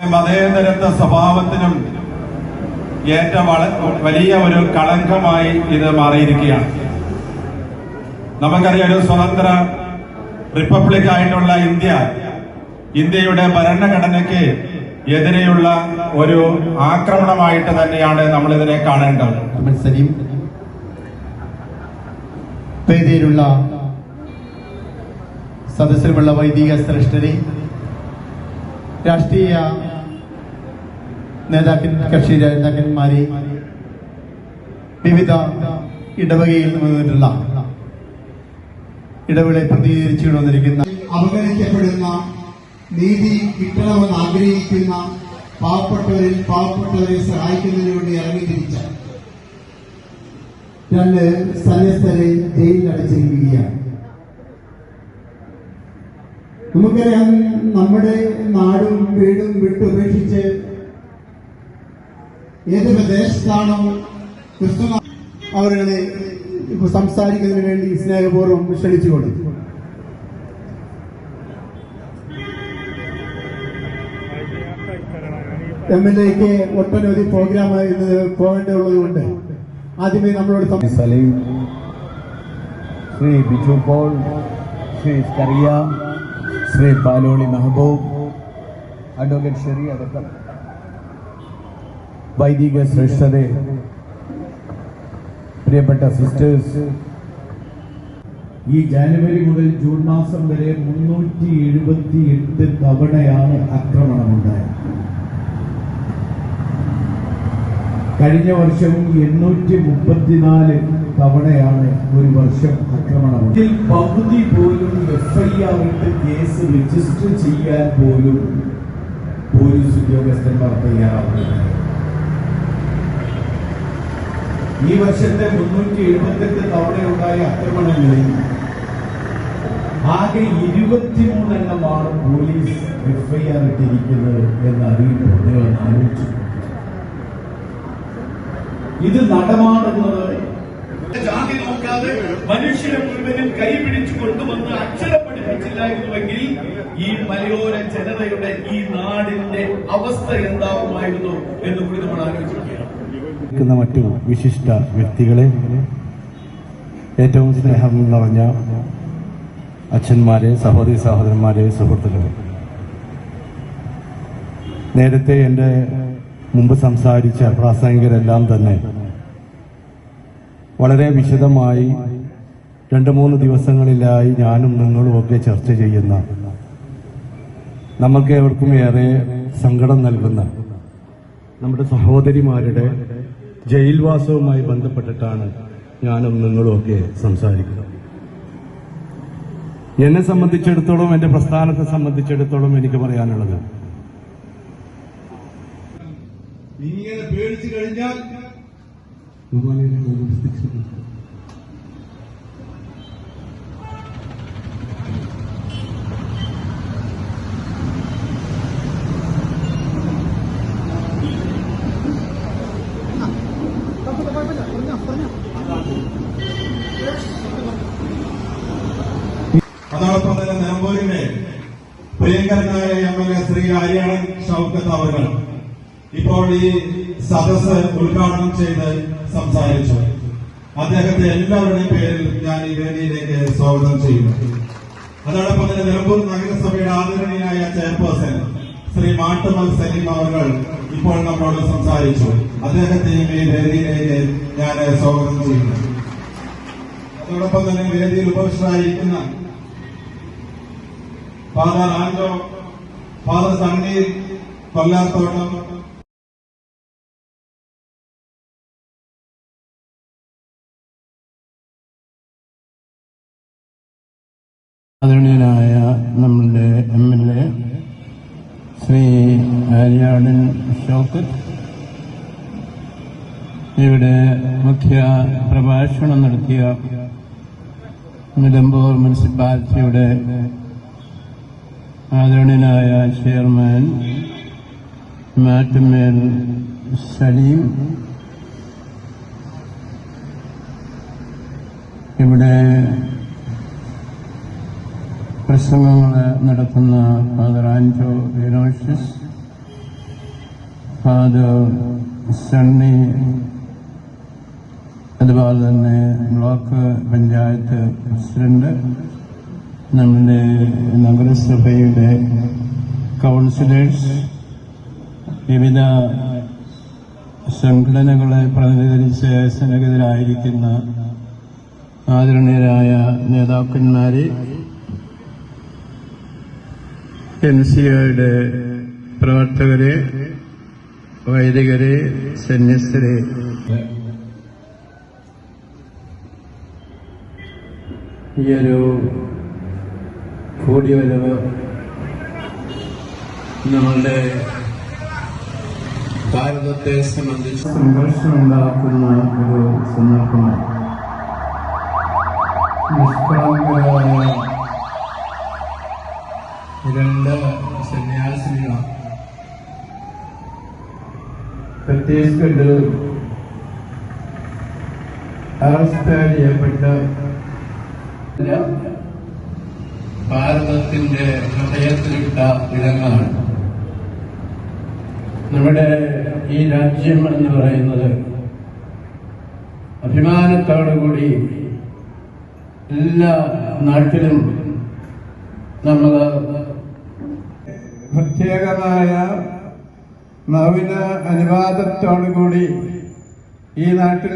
മതേതരത്വ സ്വഭാവത്തിനും ഏറ്റ വള- വലിയ ഒരു കളങ്കമായി ഇത് മാറിയിരിക്കുകയാണ്. നമുക്കറിയാം ഒരു സ്വതന്ത്ര റിപ്പബ്ലിക് ആയിട്ടുള്ള ഇന്ത്യ ഇന്ത്യയുടെ ഭരണഘടനയ്ക്ക് എതിരെയുള്ള ഒരു ആക്രമണമായിട്ട് തന്നെയാണ് നമ്മൾ ഇതിനെ കാണേണ്ടത് സലീം വേദിയിലുള്ള സദസ്സിലുമുള്ള വൈദിക ശ്രേഷ്ഠരെ രാഷ്ട്രീയ നേതാക്കൻ കക്ഷി നേതാക്കന്മാരെ വിവിധ ഇടവകയിൽ നിന്നിട്ടുള്ള ഇടവുകളെ പ്രതികരിച്ചു വന്നിരിക്കുന്ന അവഗണിക്കപ്പെടുന്ന നീതി കിട്ടണമെന്ന് ആഗ്രഹിക്കുന്ന പാവപ്പെട്ടവരിൽ പാവപ്പെട്ടവരെ സഹായിക്കുന്നതിന് വേണ്ടി ഇറങ്ങിത്തിരിച്ച രണ്ട് സന്യസ്തരെ ജയിലിൽ അടച്ചിരിക്കുകയാണ്. നമുക്കറിയാം നമ്മുടെ നാടും വീടും വിട്ടുപേക്ഷിച്ച് ഏത് പ്രദേശത്താണോ ക്രിസ്തു ഇപ്പൊ സംസാരിക്കുന്നതിന് വേണ്ടി സ്നേഹപൂർവം ക്ഷണിച്ചു കൊടുക്കും എം എൽ എക്ക് ഒട്ടനവധി പ്രോഗ്രാം ഇന്ന് പോകേണ്ടതുള്ളത് കൊണ്ട് ആദ്യമേ നമ്മളോട് Salim Shri Biju Paul Shri Skaria Shri Paloli Mehboob advocate Sherry അടക്കം. വൈദിക ശ്രേഷ്ഠത. പ്രിയപ്പെട്ട സിസ്റ്റേഴ്സ് ഈ ജാനുവരി മുതൽ ജൂൺ മാസം വരെ മുന്നൂറ്റി എഴുപത്തി എട്ട് തവണയാണ് ആക്രമണമുണ്ടായത്. കഴിഞ്ഞ വർഷവും എണ്ണൂറ്റി മുപ്പത്തിനാല് തവണയാണ് ഒരു വർഷം ആക്രമണം ഇതിൽ പകുതി പോലും എഫ് ഐ ആറിട്ട് കേസ് രജിസ്റ്റർ ചെയ്യാൻ പോലും പോലീസ് ഉദ്യോഗസ്ഥന്മാർ തയ്യാറാവുന്നില്ല ഈ വർഷത്തെ മുന്നൂറ്റി എഴുപത്തെട്ട് തവണയുണ്ടായ ആക്രമണങ്ങളിൽ ആകെ ഇരുപത്തിമൂന്നെണ്ണമാണ് പോലീസ് എഫ്ഐആർ ഇട്ടിരിക്കുന്നത് എന്ന് അറിയിപ്പ് അദ്ദേഹം ആലോചിച്ചു. ഇത് നടമാണെന്നത് ജാതി നോക്കാതെ മനുഷ്യരെ മുഴുവനും കൈപിടിച്ചു കൊണ്ടുവന്ന് അക്ഷരം പഠിപ്പിച്ചില്ലായിരുന്നുവെങ്കിൽ ഈ മലയോര ജനതയുടെ ഈ നാടിന്റെ അവസ്ഥ എന്താവുമായിരുന്നു എന്ന് കൂടി നമ്മൾ ആലോചിക്കുകയാണ് നിൽക്കുന്ന മറ്റു വിശിഷ്ട വ്യക്തികളെ ഏറ്റവും സ്നേഹം നിറഞ്ഞ അച്ഛന്മാരെ സഹോദരി സഹോദരന്മാരെ സുഹൃത്തുക്കളെ. നേരത്തെ എന്റെ മുമ്പ് സംസാരിച്ച പ്രാസംഗികരെല്ലാം തന്നെ വളരെ വിശദമായി രണ്ട് മൂന്ന് ദിവസങ്ങളിലായി ഞാനും നിങ്ങളും ഒക്കെ ചർച്ച ചെയ്യുന്ന നമുക്ക് ഏവർക്കും ഏറെ സങ്കടം നൽകുന്ന നമ്മുടെ സഹോദരിമാരുടെ ജയിൽവാസവുമായി ബന്ധപ്പെട്ടിട്ടാണ് ഞാനും നിങ്ങളും ഒക്കെ സംസാരിക്കുന്നത്. എന്നെ സംബന്ധിച്ചിടത്തോളം എന്റെ പ്രസ്ഥാനത്തെ സംബന്ധിച്ചിടത്തോളം എനിക്ക് പറയാനുള്ളത് ഇങ്ങനെ പേടിച്ചു കഴിഞ്ഞാൽ അതോടൊപ്പം തന്നെ നിലമ്പൂരിലെ പ്രിയങ്കരനായ M L A Shri ഹരിയാണൻ Shoukath അവർ ഇപ്പോൾ ഈ സദസ് ഉദ്ഘാടനം ചെയ്ത് സംസാരിച്ചു. അദ്ദേഹത്തെ എല്ലാവരുടെയും പേരിൽ ഞാൻ ഈ വേദിയിലേക്ക് സ്വാഗതം ചെയ്യുന്നു. അതോടൊപ്പം തന്നെ നിലമ്പൂർ നഗരസഭയുടെ ആദരണീയനായ ചെയർപേഴ്സൺ ശ്രീ മാട്ടുമൽ സലീം അവർ ഇപ്പോൾ നമ്മളോട് സംസാരിച്ചു. അദ്ദേഹത്തെയും ഈ വേദിയിലേക്ക് ഞാൻ സ്വാഗതം ചെയ്യുന്നു. അതോടൊപ്പം തന്നെ വേദിയിൽ ഉപവിഷ്ടരായിരിക്കുന്ന father Anto father Sunny Kollathottam ആദരണീയനായ നമ്മളുടെ M L A Shri Aryadan shock ഇവിടെ മുഖ്യ പ്രഭാഷണം നടത്തിയ നിലമ്പൂർ മുനിസിപ്പാലിറ്റിയുടെ ആദരണീയനായ ചെയർമാൻ മാറ്റുമേൽ സലീം. ഇവിടെ പ്രസംഗങ്ങൾ നടത്തുന്ന ഫാദർ ആൻഡോ വിനോഷ്യസ് ഫാദർ സണ്ണി അതുപോലെ തന്നെ ബ്ലോക്ക് പഞ്ചായത്ത് പ്രസിഡന്റ് നമ്മുടെ നഗരസഭയുടെ കൗൺസിലേഴ്സ് വിവിധ സംഘടനകളെ പ്രതിനിധീകരിച്ച് സന്നദ്ധരായിരിക്കുന്ന ആദരണീയരായ നേതാക്കന്മാരെ എൻ സി ഒയുടെ പ്രവർത്തകരെ വൈദികരെ സന്യസ്തരെ. ഈയൊരു കൂടിവരവ് നമ്മളുടെ ഭാരതത്തെ സംബന്ധിച്ച് സംഘർഷമുണ്ടാക്കുന്ന ഒരു സന്ദർഭമാണ്. നിഷ്കളങ്കരായ രണ്ട് സന്യാസിനികളാണ് ഛത്തീസ്ഗഡ് അറസ്റ്റ് ചെയ്യപ്പെട്ട ഭാരതത്തിന്റെ ഹൃദയത്തിലിട്ട ഇടങ്ങളാണ്. നമ്മുടെ ഈ രാജ്യം എന്ന് പറയുന്നത് അഭിമാനത്തോടുകൂടി എല്ലാ നാട്ടിലും നമ്മൾ പ്രത്യേകമായ നവീന അനുവാദത്തോടുകൂടി ഈ നാട്ടിൽ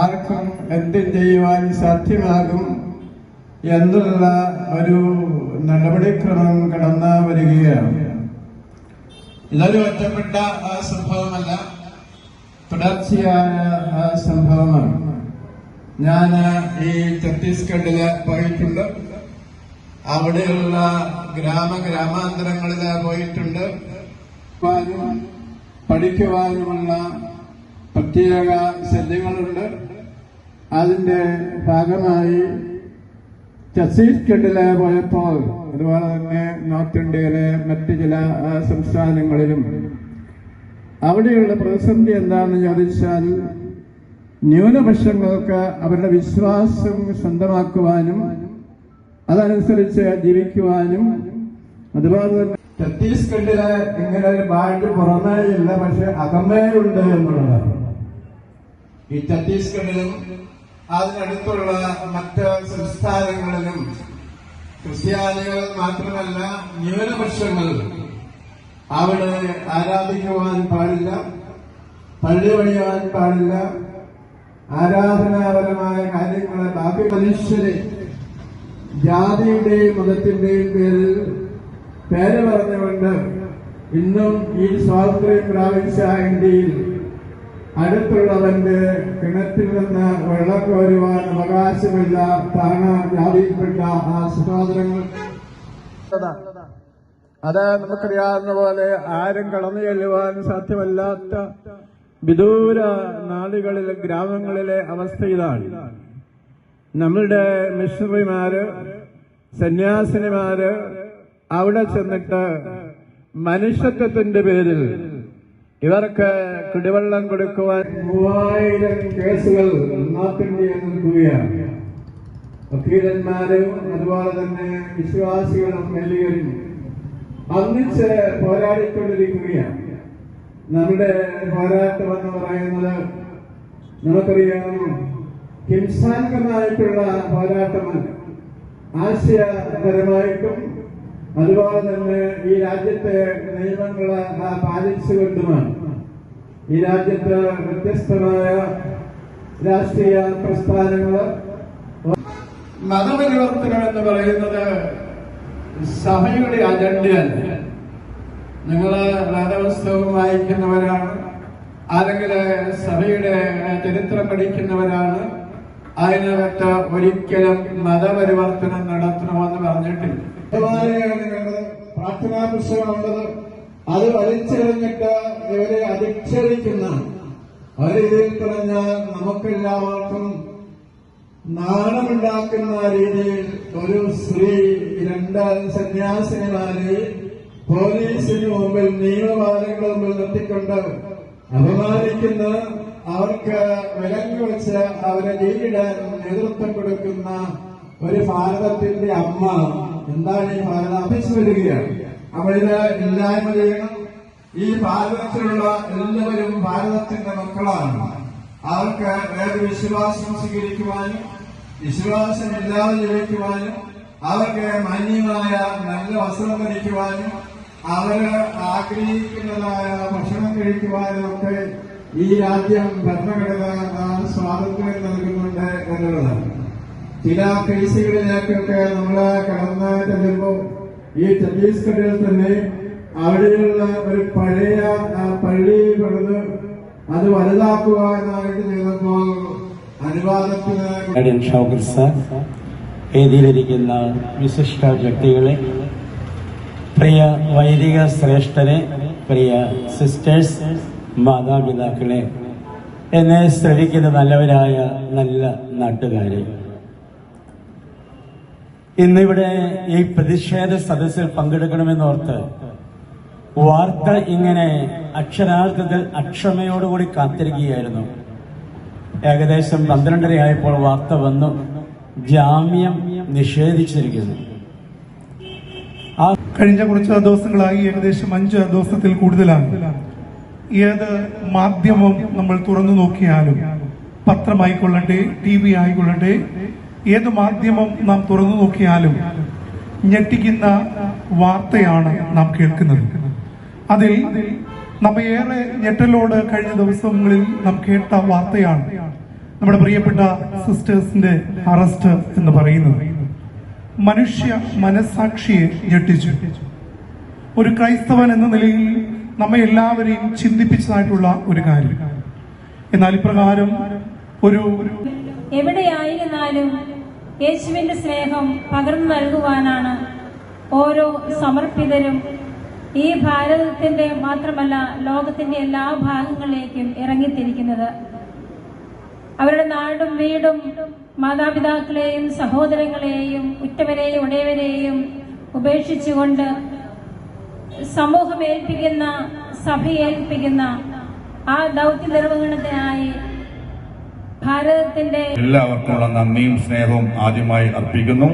ആർക്കും എന്തും ചെയ്യുവാൻ സാധ്യമാകും എന്നുള്ള ഒരു നടപടിക്രമം കടന്നു വരികയാണ്. ഇതൊരു ഒറ്റപ്പെട്ട സംഭവമല്ല. തുടർച്ചയായ സംഭവമാണ്. ഞാൻ ഈ ഛത്തീസ്ഗഡിൽ പോയിട്ടുണ്ട്. അവിടെയുള്ള ഗ്രാമ ഗ്രാമാന്തരങ്ങളിൽ പോയിട്ടുണ്ട്. പഠിക്കുവാനും പഠിക്കുവാനുമുള്ള പ്രത്യേക ശല്യങ്ങളുണ്ട്. അതിന്റെ ഭാഗമായി ഛത്തീസ്ഗഡിലെ പോയപ്പോൾ അതുപോലെ തന്നെ നോർത്ത് ഇന്ത്യയിലെ മറ്റ് ചില സംസ്ഥാനങ്ങളിലും. അവിടെയുള്ള പ്രതിസന്ധി എന്താണെന്ന് ചോദിച്ചാൽ ന്യൂനപക്ഷങ്ങൾക്ക് അവരുടെ വിശ്വാസം സ്വന്തമാക്കുവാനും അതനുസരിച്ച് ജീവിക്കുവാനും അതുപോലെ തന്നെ ഛത്തീസ്ഗഡിൽ ഇങ്ങനെ ഒരു ബാൻഡ് പുറമേ ഇല്ല പക്ഷെ അകമേ ഉണ്ട് എന്നുള്ളതാണ്. ഈ ഛത്തീസ്ഗഡിലും അതിനടുത്തുള്ള മറ്റ് സംസ്ഥാനങ്ങളിലും ക്രിസ്ത്യാനികൾ മാത്രമല്ല ന്യൂനപക്ഷങ്ങൾ അവിടെ ആരാധിക്കുവാൻ പാടില്ല പള്ളി പണിയാൻ പാടില്ല. ആരാധനാപരമായ കാര്യങ്ങളെ ബാക്കി മനുഷ്യരെ ജാതിയുടെയും മതത്തിന്റെയും പേരിൽ പേര് പറഞ്ഞുകൊണ്ട് ഇന്നും ഈ സ്വാതന്ത്ര്യം പ്രാപിച്ച ഇന്ത്യയിൽ അടുത്തുള്ളവന്റെ കിണറ്റിൽ നിന്ന് വെള്ളം കോരുവാൻ അവകാശമില്ല താണ ജാതിയിൽപ്പെട്ട ആ സഹോദരങ്ങൾ. അത് നമുക്കറിയാവുന്ന പോലെ ആരും കടന്നു ചെല്ലുവാൻ സാധ്യമല്ലാത്ത വിദൂര നാടുകളിലെ ഗ്രാമങ്ങളിലെ അവസ്ഥ ഇതാണ്. നമ്മളുടെ മിഷണറിമാര് സന്യാസിനിമാര് അവിടെ ചെന്നിട്ട് മനുഷ്യത്വത്തിന്റെ പേരിൽ ഇവർക്ക് കുടിവെള്ളം കൊടുക്കുവാൻ മൂവായിരം കേസുകൾ നാട്ടിന്റെ നിൽക്കുകയാണ് വക്കീലന്മാരും അതുപോലെ തന്നെ വിശ്വാസികളും വലിയവരും ഒന്നിച്ച് പോരാടിക്കൊണ്ടിരിക്കുകയാണ്. നമ്മുടെ പോരാട്ടം എന്ന് പറയുന്നത് നമുക്കറിയാം ഹിംസാത്മകമായിട്ടുള്ള പോരാട്ടമല്ല. ആശയപരമായിട്ടും അതുപോലെ തന്നെ ഈ രാജ്യത്തെ നിയമങ്ങളെ ആ പാലിച്ചുകൊണ്ടുമാണ്. ഈ രാജ്യത്ത് വ്യത്യസ്തമായ രാഷ്ട്രീയ പ്രസ്ഥാനങ്ങൾ മതപരിവർത്തനം എന്ന് പറയുന്നത് സഭയുടെ അജണ്ടയല്ല. നിങ്ങൾ വേദപുസ്തകം വായിക്കുന്നവരാണ് അല്ലെങ്കിൽ സഭയുടെ ചരിത്രം പഠിക്കുന്നവരാണ് അതിനകത്ത് ഒരിക്കലും മതപരിവർത്തനം നടത്തണമെന്ന് പറഞ്ഞിട്ടില്ല. പ്രാർത്ഥനാ പുസ്തകമുള്ളത് അത് വലിച്ചെറിഞ്ഞിട്ട് ഇവരെ അധിക്ഷേപിക്കുന്ന ഒരു രീതിയിൽ പറഞ്ഞാൽ നമുക്കെല്ലാവർക്കും നാണമുണ്ടാക്കുന്ന രീതിയിൽ ഒരു സ്ത്രീ രണ്ട് സന്യാസിനിമാരെ പോലീസിന് മുമ്പിൽ നിയമപാലങ്ങളുടെ മുമ്പിൽ നിർത്തിക്കൊണ്ട് അപമാനിക്കുന്ന അവർക്ക് വിലങ്ങ് വെച്ച് അവരെ ജയിലിടാൻ നേതൃത്വം കൊടുക്കുന്ന ഒരു ഭാരതത്തിന്റെ അമ്മ എന്താണ് ഈ ഭാരതം? അഭിച്ചു വരികയാണ്. അവളിത് ഇല്ലായ്മ ചെയ്യണം. ഈ ഭാരതത്തിലുള്ള എല്ലാവരും ഭാരതത്തിന്റെ മക്കളാണ്. അവർക്ക് ഏത് വിശ്വാസം സ്വീകരിക്കുവാനും വിശ്വാസം ഇല്ലാതെ ജീവിക്കുവാനും അവർക്ക് മാന്യമായ നല്ല വസ്ത്രം ധരിക്കുവാനും അവർ ആഗ്രഹിക്കുന്നതായ ഭക്ഷണം കഴിക്കുവാനും ഒക്കെ ഈ രാജ്യം ഭരണഘടന സ്വാതന്ത്ര്യം നൽകുന്നുണ്ട് എന്നുള്ളതാണ് ചില കേസുകളിലേക്കൊക്കെ നമ്മൾ കടന്ന് ചെല്ലുമ്പോൾ ഈ ഛത്തീസ്ഗഡിൽ തന്നെ അവിടെയുള്ള ഒരു പഴയ പള്ളി പണിത് അത് വലുതാക്കുക എന്നായിട്ട് ചെയ്തപ്പോൾ അനുവാദത്തിന് ഷൗക്കത്ത് സാർ വിശിഷ്ട വ്യക്തികളെ പ്രിയ വൈദിക ശ്രേഷ്ഠരെ പ്രിയ സിസ്റ്റേഴ്സ് മാതാപിതാക്കളെ എന്നെ ശ്രവിക്കുന്ന നല്ലവരായ നല്ല നാട്ടുകാരെ. ഇന്നിവിടെ ഈ പ്രതിഷേധ സദസ്സിൽ പങ്കെടുക്കണമെന്നോർത്ത് വാർത്ത ഇങ്ങനെ അക്ഷരാർത്ഥത്തിൽ അക്ഷമയോടുകൂടി കാത്തിരിക്കുകയായിരുന്നു. ഏകദേശം പന്ത്രണ്ടരയായപ്പോൾ വാർത്ത വന്നു. ജാമ്യം നിഷേധിച്ചിരിക്കുന്നു. കഴിഞ്ഞ കുറച്ച് ദിവസങ്ങളായി ഏകദേശം അഞ്ച് ദിവസത്തിൽ കൂടുതലാണ്. ഏത് മാധ്യമം നമ്മൾ തുറന്നു നോക്കിയാലും പത്രമായിക്കൊള്ളട്ടെ ടി വി ആയിക്കൊള്ളട്ടെ ഏത് മാധ്യമം നാം തുറന്നു നോക്കിയാലും ഞെട്ടിക്കുന്ന വാർത്തയാണ് നാം കേൾക്കുന്നത്. അതിൽ നമ്മ ഏറെ ഞെട്ടലോട് കഴിഞ്ഞ ദിവസങ്ങളിൽ നാം കേട്ട വാർത്തയാണ് നമ്മുടെ പ്രിയപ്പെട്ട സിസ്റ്റേഴ്സിന്റെ അറസ്റ്റ് എന്ന് പറയുന്നത്. മനുഷ്യ മനസാക്ഷിയെ ഞെട്ടിച്ചു. ഒരു ക്രൈസ്തവൻ എന്ന നിലയിൽ നമ്മെ എല്ലാവരെയും ചിന്തിപ്പിച്ചതായിട്ടുള്ള ഒരു കാര്യം. എന്നാൽ ഇപ്രകാരം ഒരു എവിടെയായിരുന്നാലും യേശുവിന്റെ സ്നേഹം പകർന്നു നൽകുവാനാണ് ഓരോ സമർപ്പിതരും ഈ ഭാരതത്തിന്റെ മാത്രമല്ല ലോകത്തിന്റെ എല്ലാ ഭാഗങ്ങളിലേക്കും ഇറങ്ങിത്തിരിക്കുന്നത്. അവരുടെ നാടും വീടും മാതാപിതാക്കളെയും സഹോദരങ്ങളെയും ഉറ്റവരെയും ഉടയവരെയും ഉപേക്ഷിച്ചുകൊണ്ട് സമൂഹം ഏൽപ്പിക്കുന്ന സഭയേൽപ്പിക്കുന്ന ആ ദൗത്യ നിർവഹണത്തിനായി ഭാരതത്തിന്റെ എല്ലാവർക്കുമുള്ള നന്ദിയും സ്നേഹവും ആദ്യമായി അർപ്പിക്കുന്നു.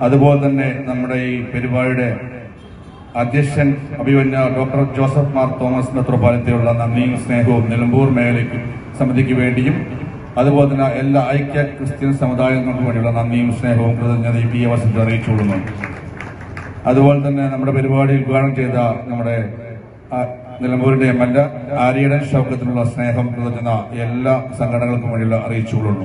അതുപോലെ തന്നെ നമ്മുടെ ഈ പരിപാടിയുടെ അധ്യക്ഷൻ അഭിമന്യ ഡോക്ടർ ജോസഫ് മാർ തോമസ് മെത്രോപാലത്തെയുള്ള നന്ദിയും സ്നേഹവും നിലമ്പൂർ മേഖലയ്ക്ക് സമിതിക്ക് വേണ്ടിയും അതുപോലെ തന്നെ എല്ലാ ഐക്യ ക്രിസ്ത്യൻ സമുദായങ്ങൾക്കും വേണ്ടിയുള്ള നന്ദിയും സ്നേഹവും കൃതജ്ഞതയും ഈ അവസരത്തിൽ അറിയിച്ചുകൊള്ളുന്നു. അതുപോലെ തന്നെ നമ്മുടെ പരിപാടി ഉദ്ഘാടനം ചെയ്ത നമ്മുടെ നിലമ്പൂരിന്റെ എം എൽ എ ആര്യടൻ ഷൗക്കത്തിനുള്ള സ്നേഹം കൃതജ്ഞത എല്ലാ സംഘടനകൾക്കും വേണ്ടിയുള്ള അറിയിച്ചുകൊള്ളുന്നു